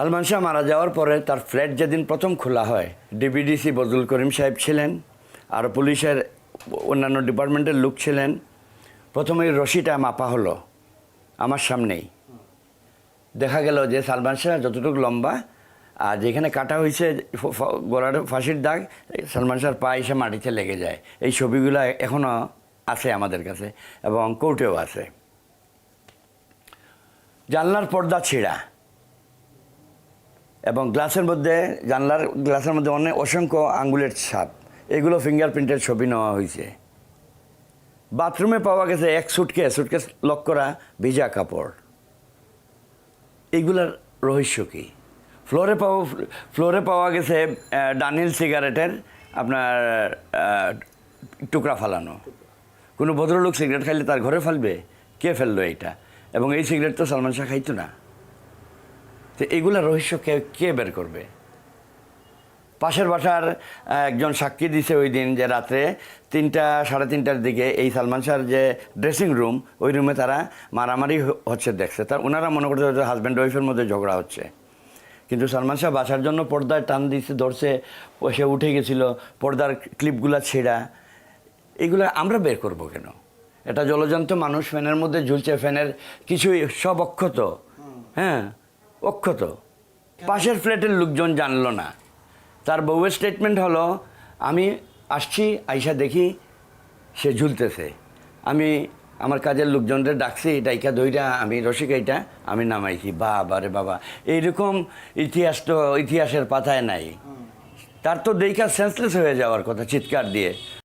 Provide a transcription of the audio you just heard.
সালমান শাহ মারা যাওয়ার পরে তার ফ্ল্যাট যেদিন প্রথম খোলা হয় ডিবিডিসি বজুল করিম সাহেব ছিলেন আর পুলিশের অন্যান্য ডিপার্টমেন্টের লোক ছিলেন। প্রথমে রশিটা মাপা হলো, আমার সামনেই। দেখা গেল যে সালমান শাহ যতটুকু লম্বা, আর যেখানে কাটা হয়েছে গলার ফাঁসির দাগ, সালমান শাহর পা এসে মাটিতে লেগে যায়। এই ছবিগুলো এখনও আছে আমাদের কাছে এবং কোর্টেও আছে। জানলার পর্দা ছেঁড়া। এবং গ্লাসের মধ্যে, জানলার গ্লাসের মধ্যে অনেক অসংখ্য আঙ্গুলের ছাপ। এগুলো ফিঙ্গারপ্রিন্টের ছবি নেওয়া হয়েছে। বাথরুমে পাওয়া গেছে এক সুটকেস সুটকেস লক করা ভিজা কাপড়। এগুলার রহস্য কী? ফ্লোরে পাওয়া ফ্লোরে পাওয়া গেছে ডানিল সিগারেটের আপনার টুকরা ফালানো। কোনো ভদ্রলোক সিগারেট খাইলে তার ঘরে ফেলবে? কে ফেলল এইটা এবং এই সিগারেট তো সালমান শাহ খাইতো না। তো এইগুলা রহস্য কে কে বের করবে? পাশের বাসার একজন সাক্ষী দিছে ওই দিন যে রাত্রে তিনটা, সাড়ে তিনটার দিকে এই সালমান শাহর যে ড্রেসিং রুম ওই রুমে তারা মারামারি হচ্ছে দেখছে। তার ওনারা মনে করতে হচ্ছে হাজব্যান্ড ওয়াইফের মধ্যে ঝগড়া হচ্ছে। কিন্তু সালমান শাহ বাসার জন্য পর্দায় টান দিচ্ছে ধরছে, সে উঠে গেছিল, পর্দার ক্লিপগুলা ছেঁড়া। এগুলো আমরা বের করব কেন? এটা জলজন্ত মানুষ ফ্যানের মধ্যে ঝুলছে, ফ্যানের কিছুই সব অক্ষত। হ্যাঁ? অক্ষত। পাশের ফ্ল্যাটের লোকজন জানলো না। তার বউয়ের স্টেটমেন্ট হলো, আমি আসছি, আইসা দেখি সে ঝুলতেছে। আমি আমার কাজের লোকজনদের ডাকছি, ডাইকা দইটা আমি রসিক রসিকাইটা আমি নামাইছি। বাবা রে বাবা, এইরকম ইতিহাস তো, ইতিহাসের পাতায় নাই। তার তো দেখা সেন্সলেস হয়ে যাওয়ার কথা, চিৎকার দিয়ে।